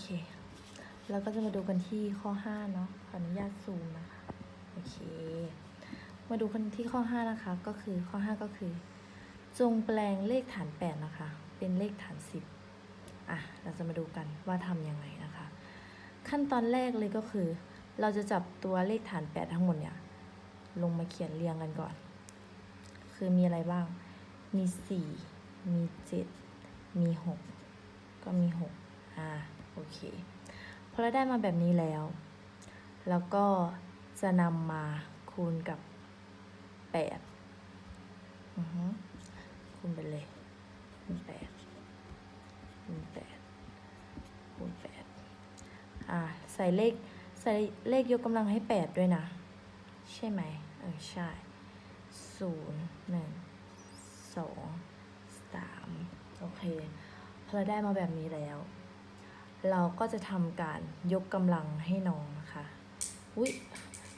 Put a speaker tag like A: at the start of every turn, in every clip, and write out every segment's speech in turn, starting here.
A: เค แล้วก็จะมาดูกันที่ข้อ 5 เนาะขออนุญาตซูมนะคะ โอเค มาดูกันที่ข้อ 5 นะคะ ก็คือข้อ 5 ก็คือ จงแปลงเลขฐาน 8 นะคะ เป็นเลขฐาน 10 อะ เราจะมาดูกันว่าทำยังไงนะคะ ขั้นตอนแรกเลยก็คือ เราจะจับตัวเลขฐาน 8 ทั้งหมดเนี่ย ลงมาเขียนเรียงกันก่อน คือมีอะไรบ้าง มี 4 มี 7 มี 6 ก็มี 6 อ่า โอเคพอเราได้มาแบบนี้แล้ว แล้วก็จะนำมาคูณกับ8อือฮึคูณไปเลยคูณ8คูณ8คูณ8อ่าใส่เลขใส่เลขยกกำลังให้ 8 ด้วยนะ ใช่ไหมเออใช่ศูนย์หนึ่งสองสามโอเคพอเราได้มาแบบนี้แล้ว เราก็จะทำการยกกำลังให้น้องนะคะอุ้ย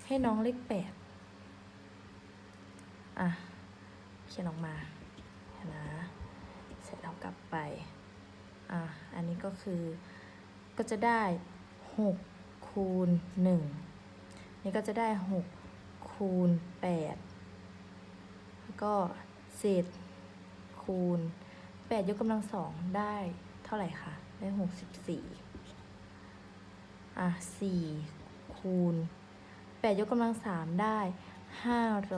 A: ให้น้องเลขแปดอะเขียนออกมานะเสร็จแล้วกลับไปอะอันนี้ก็คือก็จะได้หกคูณหนึ่งนี่ก็จะได้หกคูณแปดแล้วก็เศษคูณ 8 ยกกำลังสองได้ ท่าไหร่คะได้64อะ4คูณ8ยกกำลังสามได้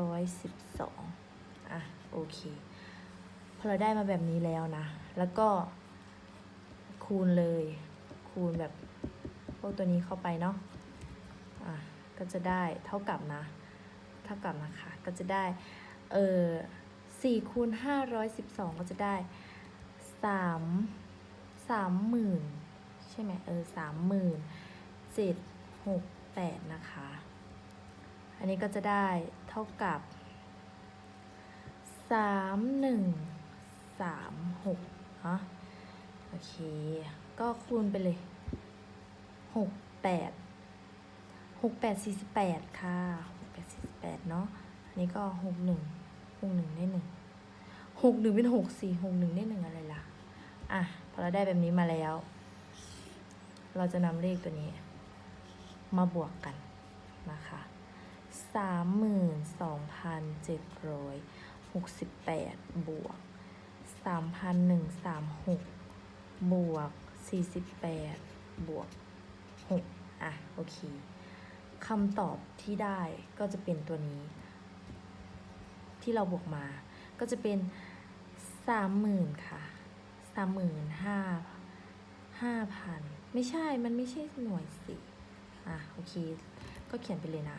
A: 512อะ โอเค พอเราได้มาแบบนี้แล้วนะ แล้วก็คูณเลย คูณแบบพวกตัวนี้เข้าไปเนาะอะ ก็จะได้เท่ากับนะ เท่ากับนะคะ ก็จะได้ เออสี่คูณห้าร้อยสิบสองก็จะได้สาม สามหมื่นใช่ไหมเออสามหมื่นเจ็ดหกแปดนะคะ อันนี้ก็จะได้เท่ากับสามหนึ่งสามหกเนาะโอเค ก็คูณไปเลยหกแปดหกแปดสี่สิบแปดค่ะหกแปดสี่สิบแปดเนาะอันนี้ก็หกหนึ่งหกหนึ่งได้หนึ่งหกหนึ่งเป็นหกสี่หกหนึ่งได้หนึ่งอะไรล่ะ อะพอเราได้แบบนี้มาแล้ว เราจะนำเลขตัวนี้ มาบวกกันนะคะสามหมื่นสองพันเจ็ดร้อยหกสิบแปดบวกสามพันหนึ่งสามหกบวกสี่สิบแปดบวกหกอะโอเคคำตอบที่ได้ก็จะเป็นตัวนี้ ที่เราบวกมา ก็จะเป็นสามหมื่นค่ะ สามหมื่นห้าห้าพันไม่ใช่มันไม่ใช่หน่วยสิอะโอเค ก็เขียนไปเลยนะ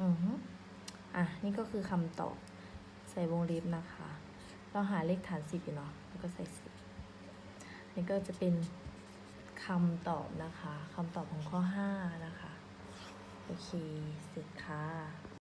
A: อือฮึอะ นี่ก็คือคำตอบ ใส่วงเล็บนะคะ เราหาเลขฐานสิบอยู่เนาะแล้วก็ใส่สิบนี่ก็จะเป็นคำตอบนะคะคำตอบของข้อห้านะคะ โอเค เสร็จค่ะ